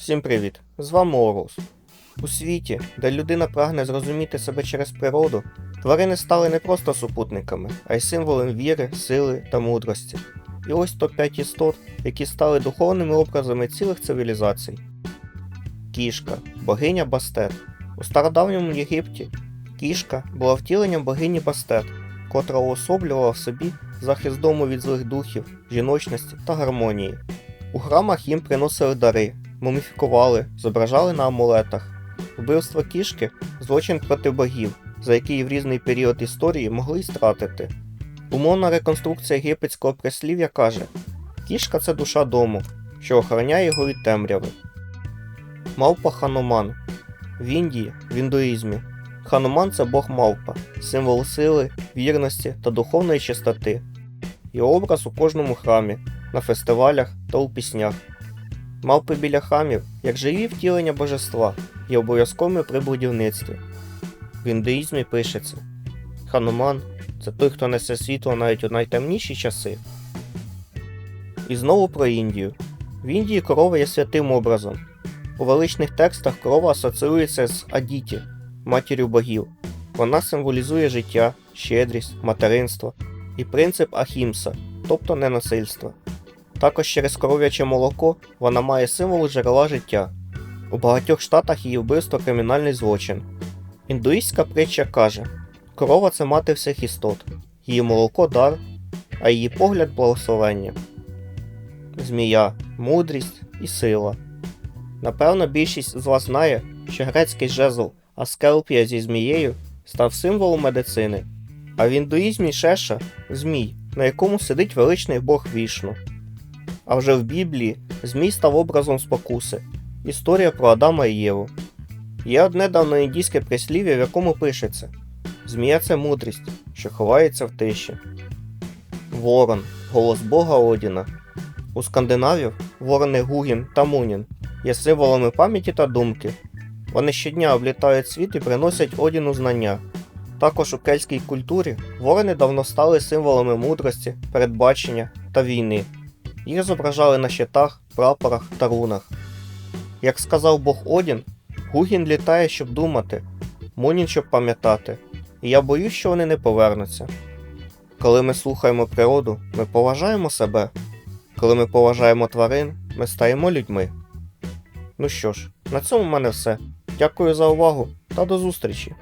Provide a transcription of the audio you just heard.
Всім привіт! З вами Орус. У світі, де людина прагне зрозуміти себе через природу, тварини стали не просто супутниками, а й символом віри, сили та мудрості. І ось топ-5 істот, які стали духовними образами цілих цивілізацій. Кішка, богиня Бастет. У стародавньому Єгипті кішка була втіленням богині Бастет, котра уособлювала в собі захист дому від злих духів, жіночності та гармонії. У храмах їм приносили дари, муміфікували, зображали на амулетах. Вбивство кішки злочин проти богів, за який в різний період історії могли й стратити. Умовна реконструкція єгипетського прислів'я каже: кішка це душа дому, що охороняє його від темряви. Мавпа Хануман. В Індії, в індуїзмі. Хануман це бог мавпа, символ сили, вірності та духовної чистоти. Його образ у кожному храмі, на фестивалях та у піснях. Мавпи біля храмів, як живі втілення божества, є обов'язковими при будівництві. В індуїзмі пишеться Хануман це той, хто несе світло навіть у найтемніші часи. І знову про Індію. В Індії корова є святим образом. У величних текстах корова асоціюється з Адіті, матір'ю богів. Вона символізує життя, щедрість, материнство і принцип Ахімса, тобто ненасильства. Також через коров'яче молоко вона має символ джерела життя. У багатьох штатах її вбивство кримінальний злочин. Індуїстська притча каже: корова це мати всіх істот, її молоко дар, а її погляд благословення. Змія, мудрість і сила. Напевно, більшість з вас знає, що грецький жезл Аскелпія зі змією став символом медицини, а в індуїзмі Шеша змій, на якому сидить величний бог вішну. А вже в Біблії Змій став образом спокуси. Історія про Адама і Єву. Є одне давноіндійське прислів'я, в якому пишеться: Змія це мудрість, що ховається в тиші. Ворон голос Бога Одіна. У скандинавів ворони Гугін та Мунін є символами пам'яті та думки. Вони щодня облітають світ і приносять Одіну знання. Також у кельтській культурі ворони давно стали символами мудрості, передбачення та війни. Їх зображали на щитах, прапорах та рунах. Як сказав Бог Одін, Гугін літає, щоб думати, Мунін, щоб пам'ятати, і я боюсь, що вони не повернуться. Коли ми слухаємо природу, ми поважаємо себе. Коли ми поважаємо тварин, ми стаємо людьми. Ну що ж, на цьому в мене все. Дякую за увагу та до зустрічі!